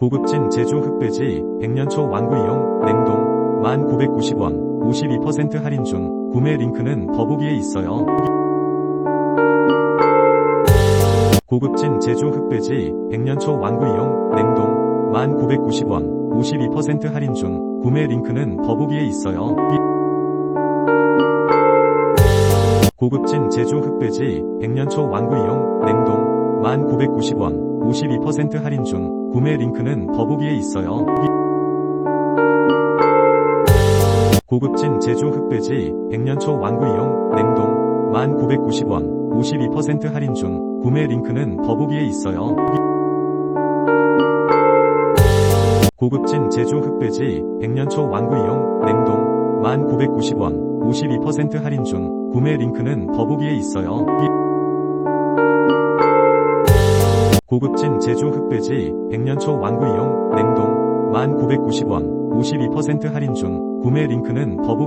고급진 제주 흑돼지 100년초 완구이용 냉동 1990원 52% 할인 중 구매 링크는 더보기에 있어요. 고급진 제주 흑돼지 100년초 완구이용 냉동 1990원 52% 할인 중 구매 링크는 더보기에 있어요. 고급진 제주 흑돼지 100년초 완구이용 냉동 1990원 52% 할인 중 구매 링크는 더보기에 있어요. 고급진 제주 흑돼지 100년초 완구이용 냉동 1990원 52% 할인 중 구매 링크는 더보기에 있어요. 고급진 제주 흑돼지 100년초 완구이용 냉동 1990원 52% 할인 중 구매 링크는 더보기에 있어요. 고급진 제주 흑돼지 100년초 완구이용 냉동 1990원 52% 할인 중 구매 링크는 더보기